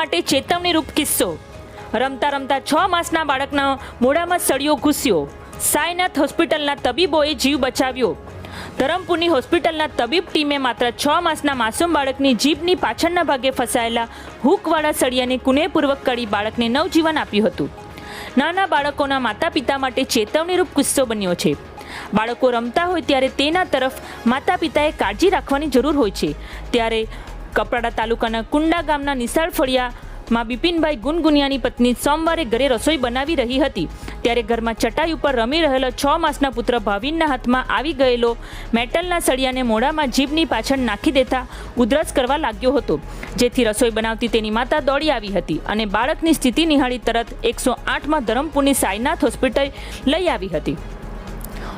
માટે ચેતવણીરૂપ કિસ્સો. રમતા રમતા છ માસના બાળકના મોઢામાં સળિયો ઘૂસ્યો. સાયનાથ હોસ્પિટલના તબીબોએ જીવ બચાવ્યો. ધરમપુરની હોસ્પિટલના તબીબ ટીમે માત્ર છ માસના માસૂમ બાળકની જીભની પાછળના ભાગે ફસાયેલા હૂકવાળા સળિયાને કુનેહપૂર્વક કરી બાળકને નવજીવન આપ્યું હતું. નાના બાળકોના માતા પિતા માટે ચેતવણીરૂપ કિસ્સો બન્યો છે. બાળકો રમતા હોય ત્યારે તેના તરફ માતા પિતાએ કાળજી રાખવાની જરૂર હોય છે. ત્યારે કપરાડા તાલુકાના કુંડા ગામના નિશાળ ફળિયામાં બિપિનભાઈ ગુનગુનિયાની પત્ની સોમવારે ઘરે રસોઈ બનાવી રહી હતી. ત્યારે ઘરમાં ચટાઈ ઉપર રમી રહેલો છ માસના પુત્ર ભાવિનના હાથમાં આવી ગયેલો મેટલના સળિયાને મોઢામાં જીભની પાછળ નાખી દેતા ઉધરસ કરવા લાગ્યો હતો. જેથી રસોઈ બનાવતી તેની માતા દોડી આવી હતી અને બાળકની સ્થિતિ નિહાળી તરત એકસો આઠમાં ધરમપુરની સાઈનાથ હોસ્પિટલ લઈ આવી હતી.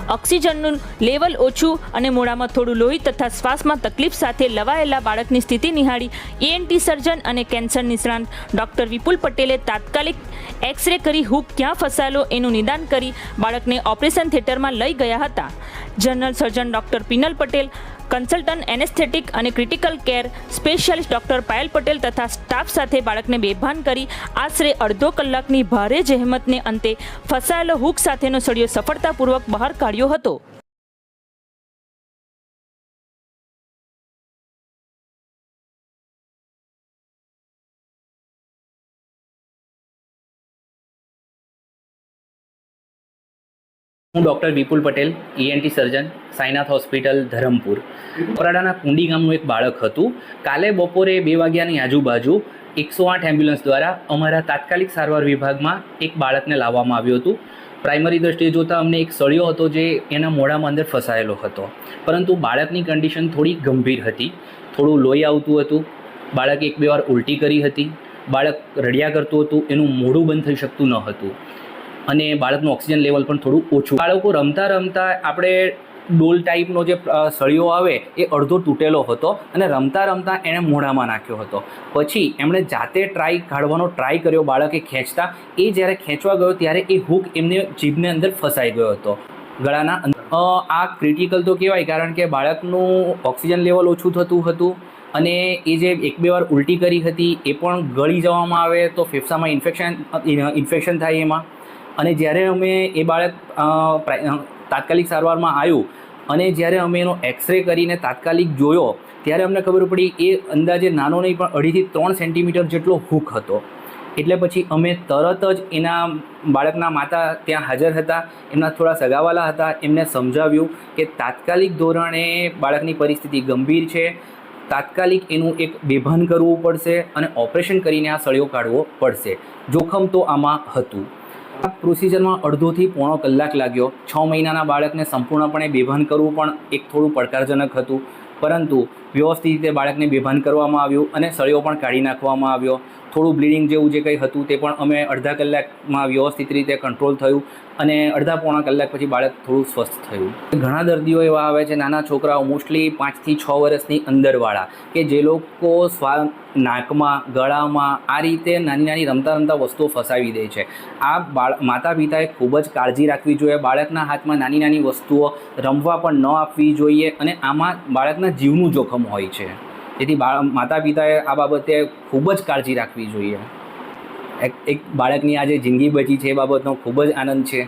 ઓક્સિજનનું લેવલ ઓછું અને મોડામાં થોડું લોહી તથા શ્વાસમાં તકલીફ સાથે લવાયેલા બાળકની સ્થિતિ નિહાળી એએનટી સર્જન અને કેન્સર નિષ્ણાંત ડૉક્ટર વિપુલ પટેલે તાત્કાલિક એક્સરે કરી હુક ક્યાં ફસાયેલો એનું નિદાન કરી બાળકને ઓપરેશન થિયેટરમાં લઈ ગયા હતા. General surgeon doctor Pinal Patel consultant anaesthetic અને critical care specialist doctor Payal Patel તથા સ્ટાફ સાથે બાળકને બેભાન કરી આશરે અડધો કલાકની ભારે જહેમતને અંતે ફસાયેલો હૂક સાથેનો સળિયો સફળતાપૂર્વક બહાર કાઢ્યો હતો. હું doctor Vipul Patel ENT surgeon Sainath hospital, Dharampur. કોરાડાના કુંડી ગામનું એક બાળક હતું. કાલે બપોરે બે વાગ્યાની આજુબાજુ એકસો આઠ એમ્બ્યુલન્સ દ્વારા અમારા તાત્કાલિક સારવાર વિભાગમાં એક બાળકને લાવવામાં આવ્યું હતું. પ્રાઇમરી દ્રષ્ટિએ જોતાં અમને એક સળિયો હતો જે એના મોઢામાં અંદર ફસાયેલો હતો. પરંતુ બાળકની કન્ડિશન થોડી ગંભીર હતી. થોડું લોહી આવતું હતું. બાળકે એક બે વાર ઉલટી કરી હતી. બાળક રડ્યા કરતું હતું. એનું મોઢું બંધ થઈ શકતું ન હતું. અને બાળકનું ઓક્સિજન લેવલ પણ થોડું ઓછું. બાળકો રમતા રમતા આપણે ડોલ ટાઈપનો જે સળિયો આવે, એ અડધો તૂટેલો હતો અને રમતા રમતા એણે મોઢામાં નાખ્યો હતો. પછી એમણે જાતે ટ્રાય કાઢવાનો ટ્રાય કર્યો, બાળકે ખેંચતા. એ જ્યારે ખેંચવા ગયો ત્યારે એ હૂક એમને જીભને અંદર ફસાઈ ગયો હતો, ગળાના આ ક્રિટિકલ તો કહેવાય, કારણ કે બાળકનું ઓક્સિજન લેવલ ઓછું થતું હતું અને એ જે એક બે વાર ઉલટી કરી હતી, એ પણ ગળી જવામાં આવે તો ફેફસામાં ઇન્ફેક્શન ઇન્ફેક્શન થાય એમાં. અને જ્યારે અમે એ બાળક તાત્કાલિક સારવારમાં આવ્યું અને જ્યારે અમે એનો એક્સરે કરીને તાત્કાલિક જોયો, ત્યારે અમને ખબર પડી એ અંદાજે નાનો નહીં, પણ અઢીથી ત્રણ સેન્ટીમીટર જેટલો હુક હતો. એટલે પછી અમે તરત જ એના બાળકના માતા ત્યાં હાજર હતા, એમના થોડા સગાવાલા હતા, એમને સમજાવ્યું કે તાત્કાલિક ધોરણે બાળકની પરિસ્થિતિ ગંભીર છે, તાત્કાલિક એનું એક બેભાન કરવું પડશે અને ઓપરેશન કરીને આ સળિયો કાઢવો પડશે. જોખમ તો આમાં હતું. પ્રોસિજરમાં અડધોથી પોણો કલાક લાગ્યો. છ મહિનાના બાળકને સંપૂર્ણપણે બેભાન કરવું પણ એક થોડું પડકારજનક હતું. પરંતુ વ્યવસ્થિત રીતે બાળકને બેભાન કરવામાં આવ્યું અને સળિયો પણ કાઢી નાખવામાં આવ્યો. થોડું બ્લીડિંગ જેવું જે કંઈ હતું તે પણ અમે અડધા કલાકમાં વ્યવસ્થિત રીતે કંટ્રોલ થયું અને અડધા પોણા કલાક પછી બાળક થોડું સ્વસ્થ થયું. ઘણા દર્દીઓ એવા આવે છે, નાના છોકરાઓ, મોસ્ટલી પાંચથી છ વર્ષની અંદરવાળા, કે જે લોકો સ્વા, નાકમાં, ગળામાં આ રીતે નાની નાની રમતા રમતા વસ્તુઓ ફસાવી દે છે. આ બાળ માતા પિતાએ ખૂબ જ કાળજી રાખવી જોઈએ, બાળકના હાથમાં નાની નાની વસ્તુઓ રમવા પણ ન આપવી જોઈએ અને આમાં બાળકના જીવનું જોખમ હોય છે. તેથી માતા પિતાએ આ બાબતે ખૂબ જ કાળજી રાખવી જોઈએ. એક બાળકની આજે જિંદગી બચી છે એ બાબતનો ખૂબ જ આનંદ છે.